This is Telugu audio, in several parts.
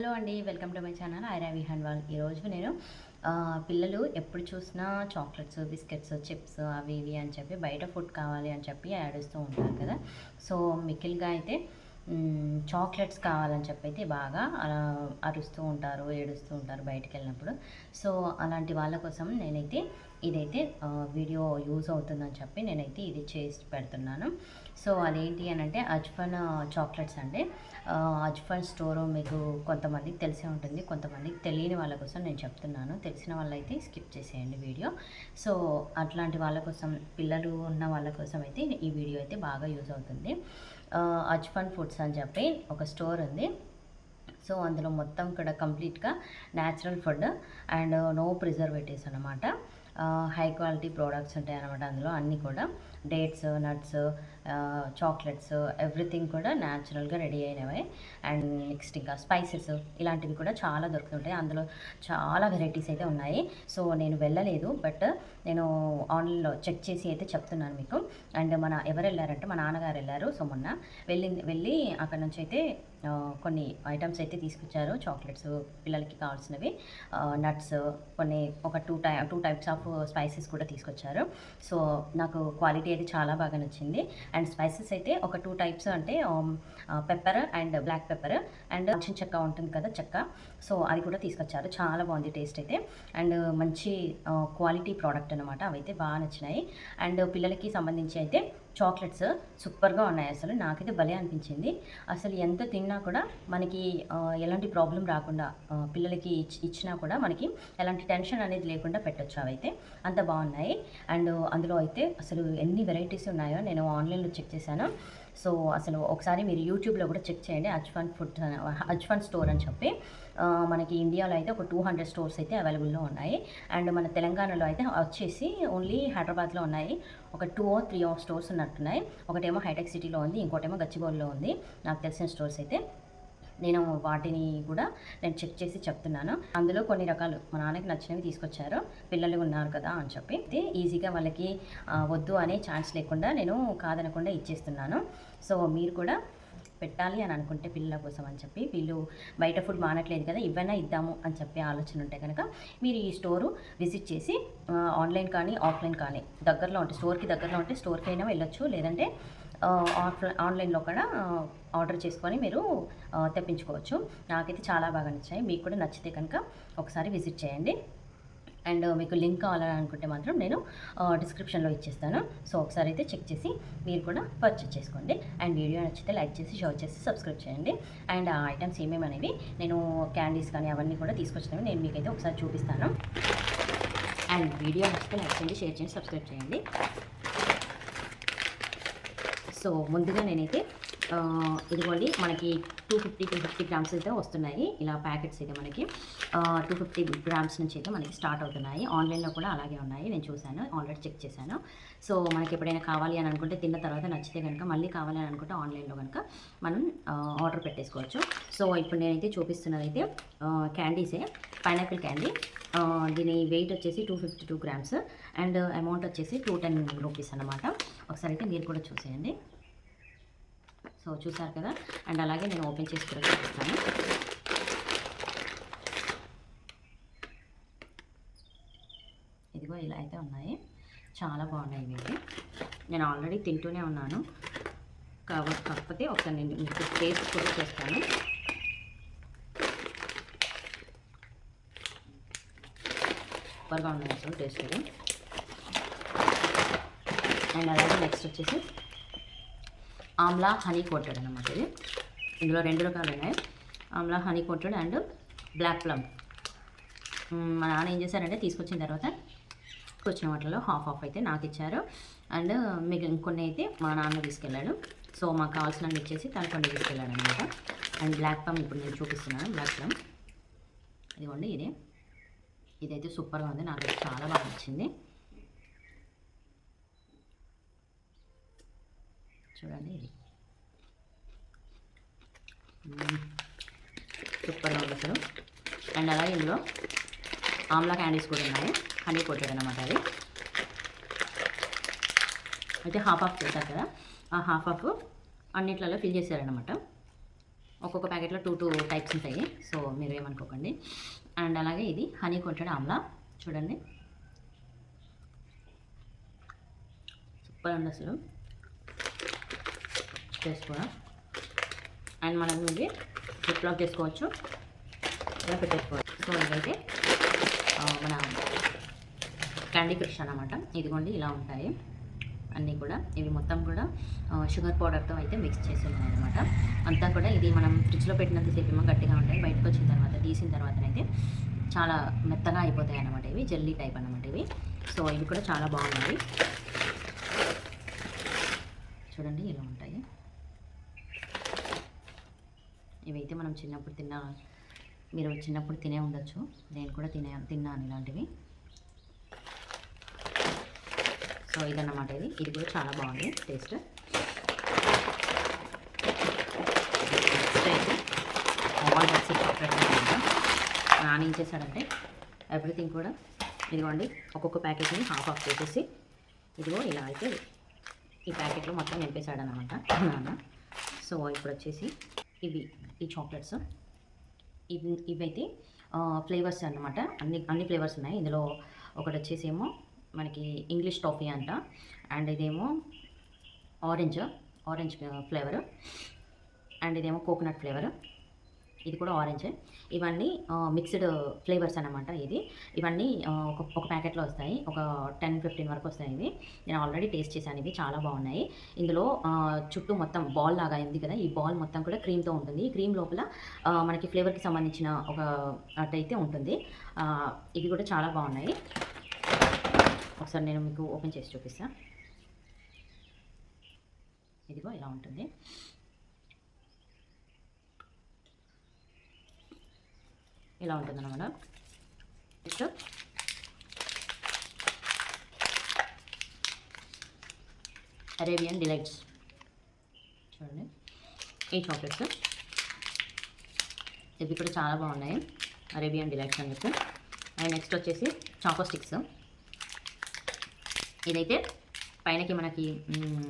హలో అండి welcome to my channel. Aira Vihaan wall ఈరోజు నేను పిల్లలు ఎప్పుడు చూసినా చాక్లెట్స్ బిస్కెట్స్ చిప్స్ అవి ఇవి అని చెప్పి బయట ఫుడ్ కావాలి అని చెప్పి ఏడుస్తూ ఉంటారు కదా. సో మికిల్గా అయితే చాక్లెట్స్ కావాలని చెప్పి అయితే బాగా అరుస్తూ ఉంటారు ఏడుస్తూ ఉంటారు బయటికి వెళ్ళినప్పుడు సో అలాంటి వాళ్ళ కోసం నేనైతే ఇదైతే వీడియో యూజ్ అవుతుందని చెప్పి నేనైతే ఇది చేసి పెడుతున్నాను. సో అదేంటి అని అంటే అజ్ఫన్ చాక్లెట్స్ అండి. అజ్ఫన్ స్టోర్ మీకు కొంతమందికి తెలిసే ఉంటుంది కొంతమందికి తెలియని వాళ్ళ కోసం నేను చెప్తున్నాను. తెలిసిన వాళ్ళైతే స్కిప్ చేసేయండి వీడియో. సో అట్లాంటి వాళ్ళ కోసం పిల్లలు ఉన్న వాళ్ళ కోసం అయితే ఈ వీడియో అయితే బాగా యూజ్ అవుతుంది. అజ్ఫన్ ఫుడ్స్ అని చెప్పి ఒక స్టోర్ ఉంది. సో అందులో మొత్తం కూడా కంప్లీట్గా natural food and no preservatives అనమాట హై క్వాలిటీ ప్రోడక్ట్స్ ఉంటాయి అనమాట అందులో అన్నీ కూడా. డేట్స్ నట్స్ చాక్లెట్స్ ఎవ్రీథింగ్ కూడా న్యాచురల్గా రెడీ అయినవి. అండ్ నెక్స్ట్ ఇంకా స్పైసెస్ ఇలాంటివి కూడా చాలా దొరుకుతుంటాయి. అందులో చాలా వెరైటీస్ అయితే ఉన్నాయి. సో నేను వెళ్ళలేదు బట్ నేను ఆన్లైన్లో చెక్ చేసి అయితే చెప్తున్నాను మీకు. అండ్ మన ఎవరు వెళ్ళారంటే మా నాన్నగారు వెళ్ళారు. సో మొన్న వెళ్ళి వెళ్ళి అక్కడ నుంచి అయితే కొన్ని ఐటమ్స్ అయితే తీసుకొచ్చారు. చాక్లెట్స్ పిల్లలకి కావాల్సినవి నట్స్ కొన్ని ఒక two ty two types of spices కూడా తీసుకొచ్చారు. సో నాకు క్వాలిటీ అయితే చాలా బాగా నచ్చింది. అండ్ స్పైసెస్ అయితే ఒక టూ టైప్స్ అంటే um, uh, pepper and black pepper and దాల్చిన చెక్క ఉంటుంది కదా చెక్క. సో అది కూడా తీసుకొచ్చారు. చాలా బాగుంది టేస్ట్ అయితే. అండ్ మంచి క్వాలిటీ ప్రోడక్ట్ అనమాట అవైతే బాగా నచ్చినాయి. అండ్ పిల్లలకి సంబంధించి అయితే చాక్లెట్స్ సూపర్గా ఉన్నాయి అసలు. నాకైతే భలే అనిపించింది. అసలు ఎంత తిన్నా కూడా మనకి ఎలాంటి ప్రాబ్లం రాకుండా పిల్లలకి ఇచ్చినా కూడా మనకి ఎలాంటి టెన్షన్ అనేది లేకుండా పెట్టొచ్చు అవైతే. అంత బాగున్నాయి. అండ్ అందులో అయితే అసలు ఎన్ని వెరైటీస్ ఉన్నాయో నేను ఆన్లైన్లో చెక్ చేశాను. సో అసలు ఒకసారి మీరు యూట్యూబ్లో కూడా చెక్ చేయండి. అజ్ఫాన్ ఫుడ్ అజ్ఫాన్ స్టోర్ అని చెప్పి. మనకి ఇండియాలో అయితే ఒక టూ హండ్రెడ్ స్టోర్స్ అయితే అవైలబుల్లో ఉన్నాయి. అండ్ మన తెలంగాణలో అయితే వచ్చేసి ఓన్లీ హైదరాబాద్లో ఉన్నాయి. ఒక two or three or stores ఉన్నట్టున్నాయి. ఒకటేమో హైటెక్ సిటీలో ఉంది ఇంకోటేమో గచ్చిబౌలిలో ఉంది. నాకు తెలిసిన స్టోర్స్ అయితే నేను వాటిని కూడా నేను చెక్ చేసి చెప్తున్నాను. అందులో కొన్ని రకాలు మా నాన్నకి నచ్చినవి తీసుకొచ్చారు. పిల్లలు ఉన్నారు కదా అని చెప్పి. అయితే ఈజీగా వాళ్ళకి వద్దు అనే ఛాన్స్ లేకుండా నేను కాదనకుండా ఇచ్చేస్తున్నాను. సో మీరు కూడా పెట్టాలి అని అనుకుంటే పిల్లల కోసం అని చెప్పి వీళ్ళు బయట ఫుడ్ మానట్లేదు కదా ఇవైనా ఇద్దాము అని చెప్పి ఆలోచన ఉంటే కనుక మీరు ఈ స్టోరు విజిట్ చేసి ఆన్లైన్ కానీ ఆఫ్లైన్ కానీ దగ్గరలో ఉంటే స్టోర్కి దగ్గరలో ఉంటే స్టోర్కి అయినా వెళ్ళొచ్చు. లేదంటే ఆఫ్లైన్ ఆన్లైన్లో కూడా ఆర్డర్ చేసుకొని మీరు తెప్పించుకోవచ్చు. నాకైతే చాలా బాగా నచ్చాయి. మీకు కూడా నచ్చితే కనుక ఒకసారి విజిట్ చేయండి. అండ్ మీకు లింక్ కావాలని అనుకుంటే మాత్రం నేను డిస్క్రిప్షన్లో ఇచ్చేస్తాను. సో ఒకసారి అయితే చెక్ చేసి మీరు కూడా పర్చేస్ చేసుకోండి. అండ్ వీడియో నచ్చితే లైక్ చేసి షేర్ చేసి సబ్స్క్రైబ్ చేయండి. అండ్ ఆ ఐటమ్స్ ఏమేమి అనేవి నేను క్యాండీస్ కానీ అవన్నీ కూడా తీసుకొచ్చినవి నేను మీకైతే ఒకసారి చూపిస్తాను. అండ్ వీడియో నచ్చితే లైక్ చేయండి షేర్ చేయండి సబ్స్క్రైబ్ చేయండి. సో ముందుగా నేనైతే ఇదిగోండి మనకి two fifty two fifty grams అయితే వస్తున్నాయి. ఇలా ప్యాకెట్స్ అయితే మనకి. టూ ఫిఫ్టీ గ్రామ్స్ నుంచి అయితే మనకి స్టార్ట్ అవుతున్నాయి. ఆన్లైన్లో కూడా అలాగే ఉన్నాయి. నేను చూశాను. ఆల్రెడీ చెక్ చేశాను. సో మనకి ఎప్పుడైనా కావాలి అని అనుకుంటే తిన్న తర్వాత నచ్చితే కనుక మళ్ళీ కావాలి అని అనుకుంటే ఆన్లైన్లో కనుక మనం ఆర్డర్ పెట్టేసుకోవచ్చు. సో ఇప్పుడు నేనైతే చూపిస్తున్నది అయితే క్యాండీసే పైనాపిల్ క్యాండీ దీని వెయిట్ వచ్చేసి two fifty two grams and amount వచ్చేసి టూ టెన్ రూపీస్ అనమాట ఒకసారి అయితే మీరు కూడా చూసేయండి. సో చూసారు కదా? అండ్ అలాగే నేను ఓపెన్ చేసి కూడా చూపిస్తాను. ఇదిగో ఇలా అయితే ఉన్నాయి. చాలా బాగున్నాయి ఇవి నేను ఆల్రెడీ తింటూనే ఉన్నాను. కాకపోతే ఒకసారి నేను మీకు టేస్ట్ కూడా చేస్తాను. సూపర్గా ఉన్నాయి అసలు టేస్ట్ అండ్ అలాగే నెక్స్ట్ వచ్చేసి ఆమ్లా హనీ కోటెడ్ అనమాట ఇది. ఇందులో రెండు రకాలు ఉన్నాయి. Amla honey coated and black plum. మా నాన్న ఏం చేశారంటే తీసుకొచ్చిన తర్వాత వచ్చిన వాటిలో హాఫ్ హాఫ్ అయితే నాకు ఇచ్చారు. అండ్ మీకు ఇంకొన్ని అయితే మా నాన్న తీసుకెళ్ళాడు. సో మాకు కావాల్సిన ఇచ్చేసి తను కొన్ని తీసుకెళ్ళాడు అనమాట అండ్ బ్లాక్ ప్లమ్ ఇప్పుడు నేను చూపిస్తున్నాను బ్లాక్ ప్లమ్. ఇదిగోండి ఇదే. ఇదైతే సూపర్గా ఉంది. నాకు చాలా బాగా నచ్చింది. చూడండి ఇది సూపర్గా ఉంది అసలు. అండ్ అలాగే ఇందులో ఆమ్లా క్యాండీస్ కూడా ఉన్నాయి. హనీ కొట్టాడు అనమాట అది అయితే హాఫ్ ఆఫ్ చేశారు కదా? ఆ హాఫ్ ఆఫ్ అన్నిట్లలో ఫిల్ చేశారనమాట ఒక్కొక్క ప్యాకెట్లో టూ టూ టైప్స్ ఉంటాయి. సో మీరు ఏమనుకోకండి. అండ్ అలాగే ఇది హనీ కొట్టాడు ఆమ్లా. చూడండి. సూపర్ ఉంది అసలు. చేసుకోవడం. అండ్ మనం ఇది ఫ్లిప్లాక్ చేసుకోవచ్చు. ఇలా పెట్టేసుకోవచ్చు. సో ఇదైతే మన క్యాండీ క్రిష్ అనమాట ఇదిగోండి ఇలా ఉంటాయి. అన్నీ కూడా ఇవి మొత్తం కూడా షుగర్ పౌడర్తో అయితే మిక్స్ చేసి ఉన్నాయి అనమాట అంతా కూడా ఇది మనం ఫ్రిడ్జ్లో పెట్టినంతసేపు ఏమో గట్టిగా ఉంటాయి. బయటకు వచ్చిన తర్వాత తీసిన తర్వాతనైతే చాలా మెత్తగా అయిపోతాయి అనమాట ఇవి. జెల్లీ టైప్ అనమాట ఇవి. సో ఇవి కూడా చాలా బాగున్నాయి. చూడండి ఇలా ఉంటాయి. ఇవైతే మనం చిన్నప్పుడు తిన్న మీరు చిన్నప్పుడు తినే ఉండొచ్చు. నేను కూడా తినే తిన్నాను ఇలాంటివి. సో ఇదన్నమాట ఇది. ఇది కూడా చాలా బాగుంది. టేస్ట్. నెక్స్ట్ అయితే ఓవల్ మిక్సీ చాక్లెట్ నాన్న ఏం చేశాడంటే ఎవ్రీథింగ్ కూడా ఇదిగోండి ఒక్కొక్క ప్యాకెట్ని హాఫ్ ఆఫ్ చేసేసి ఇదిగో ఇలా అయితే ఈ ప్యాకెట్లో మొత్తం నింపేశాడనమాట నాన్న. సో ఇప్పుడు వచ్చేసి ఇవి ఈ చాక్లెట్స్. ఇవి ఇవైతే ఫ్లేవర్స్ అన్నమాట. అన్ని అన్ని ఫ్లేవర్స్ ఉన్నాయి. ఇందులో ఒకటి వచ్చేసి ఏమో మనకి ఇంగ్లీష్ టాఫీ అంట. అండ్ ఇదేమో ఆరెంజ్ ఆరెంజ్ ఫ్లేవర్. అండ్ ఇదేమో కోకోనట్ ఫ్లేవర్. ఇది కూడా ఆరెంజ్ ఇవన్నీ మిక్స్డ్ ఫ్లేవర్స్ అన్నమాట ఇది. ఇవన్నీ ఒక ఒక ప్యాకెట్లో వస్తాయి. ఒక టెన్ ఫిఫ్టీన్ వరకు వస్తాయి ఇవి. నేను ఆల్రెడీ టేస్ట్ చేశాను ఇవి. చాలా బాగున్నాయి. ఇందులో చుట్టూ మొత్తం బాల్ లాగా ఉంది కదా. ఈ బాల్ మొత్తం కూడా క్రీమ్తో ఉంటుంది. ఈ క్రీమ్ లోపల మనకి ఫ్లేవర్కి సంబంధించిన ఒక అటైతే ఉంటుంది. ఇవి కూడా చాలా బాగున్నాయి. ఒకసారి నేను మీకు ఓపెన్ చేసి చూపిస్తాను ఇదిగో ఇలా ఉంటుంది. ఇలా ఉంటుంది అన్నమాట నెక్స్ట్ అరేబియన్ డిలైట్స్ చూడండి. ఈ చాక్లెట్స్ ఇవి కూడా చాలా బాగున్నాయి. అరేబియన్ డిలైట్స్ అని చెప్పి. అండ్ నెక్స్ట్ వచ్చేసి చాకో స్టిక్స్ ఇదైతే పైనకి మనకి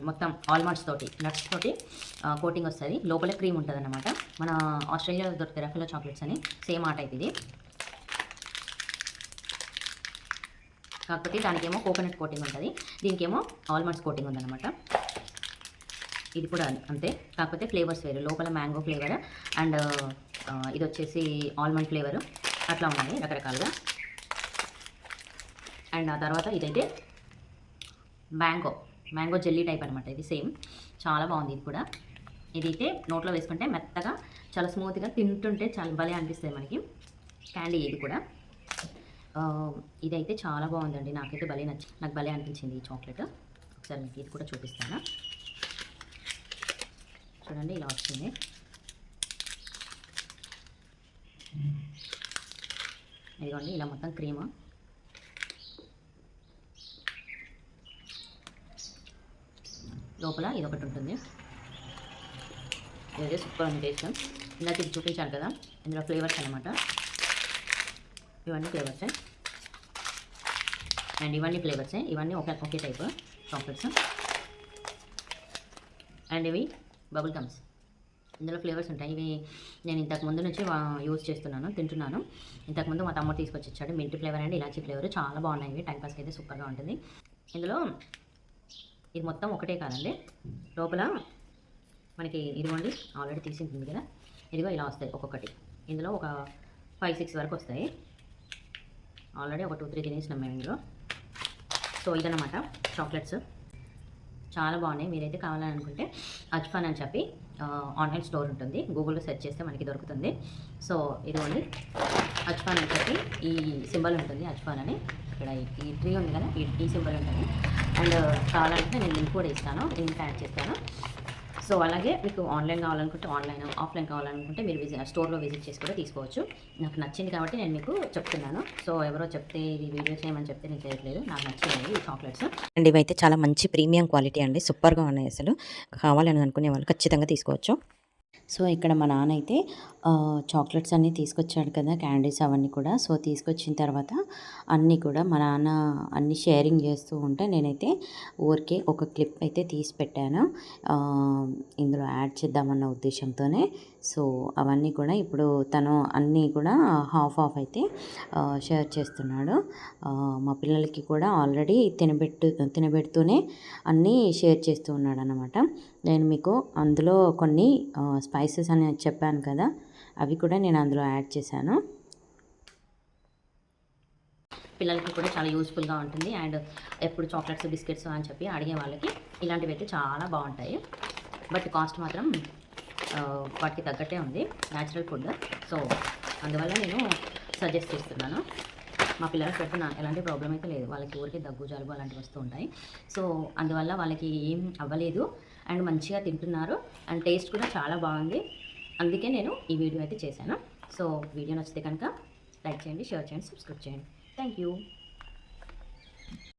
మొత్తం ఆల్మండ్స్ తోటి నట్స్ తోటి కోటింగ్ వస్తుంది. లోపల క్రీమ్ ఉంటుంది అనమాట మన ఆస్ట్రేలియాలో దొరికే రఫెలో చాక్లెట్స్ అని సేమ్ ఆట అయితే ఇది. కాకపోతే దానికేమో కోకోనట్ కోటింగ్ ఉంటుంది. దీనికేమో ఆల్మండ్స్ కోటింగ్ ఉందన్నమాట. ఇది కూడా అంతే. కాకపోతే ఫ్లేవర్స్ వేరు. లోపల మ్యాంగో ఫ్లేవర్ అండ్ ఇది వచ్చేసి ఆల్మండ్ ఫ్లేవర్. అట్లా ఉన్నాయి రకరకాలుగా. అండ్ ఆ తర్వాత ఇదైతే మ్యాంగో. మ్యాంగో జెల్లీ టైప్ అనమాట ఇది సేమ్. చాలా బాగుంది ఇది కూడా. ఇదైతే నోట్లో వేసుకుంటే మెత్తగా చాలా స్మూత్గా తింటుంటే చాలా భలే అనిపిస్తుంది మనకి. క్యాండీ ఇది కూడా. ఇదైతే చాలా బాగుందండి. నాకైతే భలే నచ్చి నాకు భలే అనిపించింది ఈ చాక్లెట్. ఒకసారి మీకు ఇది కూడా చూపిస్తాను. చూడండి ఇలా వచ్చింది ఇదిగోండి ఇలా మొత్తం క్రీమ్. లోపల ఇది ఒకటి ఉంటుంది. ఇది సూపర్ ఉంది టేస్ట్ ఇందాక ఇది చూపించాను కదా ఇందులో ఫ్లేవర్స్ అనమాట ఇవన్నీ ఫ్లేవర్సే అండ్ ఇవన్నీ ఫ్లేవర్సే ఇవన్నీ ఒకే ఒకే టైప్ చాక్లెట్స్ అండ్ ఇవి బబుల్ గమ్స్ ఇందులో ఫ్లేవర్స్ ఉంటాయి. ఇవి నేను ఇంతకు ముందు నుంచి యూజ్ చేస్తున్నాను తింటున్నాను. ఇంతకుముందు మా తమ్ముడు తీసుకొచ్చి ఇచ్చాడు. మింట్ ఫ్లేవర్ అండ్ ఇలాచీ ఫ్లేవర్ చాలా బాగున్నాయి ఇవి. టైంపాస్కి అయితే సూపర్గా ఉంటుంది. ఇందులో ఇది మొత్తం ఒకటే కాదండి. లోపల మనకి ఇదిగోండి ఆల్రెడీ తీసింది కదా. ఇదిగో ఇలా వస్తాయి ఒక్కొక్కటి. ఇందులో ఒక ఫైవ్ సిక్స్ వరకు వస్తాయి. ఆల్రెడీ ఒక టూ త్రీ తినేసినాం మేము ఇందులో. సో ఇదన్నమాట చాక్లెట్స్ చాలా బాగున్నాయి. మీరైతే కావాలని అనుకుంటే అజ్ఫాన్ అని చెప్పి ఆన్లైన్ స్టోర్ ఉంటుంది. గూగుల్లో సెర్చ్ చేస్తే మనకి దొరుకుతుంది. సో ఇదిగోండి. అజ్ఫాన్ అని చెప్పి ఈ సింబల్ ఉంటుంది అజ్ఫాన్ అని. ఇక్కడ ఈ- ట్రీ ఉంది కదా ఈ ఈ సింబల్ ఉంటుంది. అండ్ కావాలంటే నేను లింక్ కూడా ఇస్తాను లింక్ యాడ్ చేస్తాను. సో అలాగే మీకు ఆన్లైన్ కావాలనుకుంటే ఆన్లైన్ ఆఫ్లైన్ కావాలనుకుంటే మీరు విజిట్ స్టోర్లో విజిట్ చేసి కూడా తీసుకోవచ్చు. నాకు నచ్చింది కాబట్టి నేను మీకు చెప్తున్నాను. సో ఎవరో చెప్తే ఇది వీడియో చేయమని చెప్తే నేను చేయట్లేదు. నాకు నచ్చింది ఈ చాక్లెట్స్. అండ్ ఇవైతే చాలా మంచి ప్రీమియం క్వాలిటీ అండి. సూపర్గా ఉన్నాయి అసలు. కావాలని అనుకునే వాళ్ళు ఖచ్చితంగా తీసుకోవచ్చు. సో ఇక్కడ మా నాన్న అయితే చాక్లెట్స్ అన్నీ తీసుకొచ్చాడు కదా క్యాండీస్ అవన్నీ కూడా. సో తీసుకొచ్చిన తర్వాత అన్నీ కూడా మా నాన్న అన్ని షేరింగ్ చేస్తూ ఉంటే నేనైతే ఊరికే ఒక క్లిప్ అయితే తీసి పెట్టాను. ఇందులో యాడ్ చేద్దామన్న ఉద్దేశంతోనే సో అవన్నీ కూడా ఇప్పుడు తను అన్నీ కూడా హాఫ్ హాఫ్ అయితే షేర్ చేస్తున్నాడు. మా పిల్లలకి కూడా ఆల్రెడీ తినబెట్టు తినబెడుతూనే అన్నీ షేర్ చేస్తూ ఉన్నాడు అనమాట నేను మీకు అందులో కొన్ని స్పైసెస్ అని చెప్పాను కదా అవి కూడా నేను అందులో యాడ్ చేశాను. పిల్లలకి కూడా చాలా యూస్ఫుల్గా ఉంటుంది. అండ్ ఎప్పుడు చాక్లెట్స్ బిస్కెట్స్ అని చెప్పి అడిగే వాళ్ళకి ఇలాంటివి అయితే చాలా బాగుంటాయి. బట్ కాస్ట్ మాత్రం వాటికి తగ్గట్టే ఉంది న్యాచురల్ ఫుడ్ సో అందువల్ల నేను సజెస్ట్ చేస్తున్నాను. మా పిల్లలకు పెడుతున్న ఎలాంటి ప్రాబ్లం అయితే లేదు. వాళ్ళకి ఊరికి దగ్గు జలుబు అలాంటివి వస్తూ ఉంటాయి. సో అందువల్ల వాళ్ళకి ఏం అవ్వలేదు. అండ్ మంచిగా తింటున్నారు. అండ్ టేస్ట్ కూడా చాలా బాగుంది. అందుకే నేను ఈ వీడియో అయితే చేశాను. సో వీడియో నచ్చితే కనుక లైక్ చేయండి షేర్ చేయండి సబ్స్క్రైబ్ చేయండి. Thank you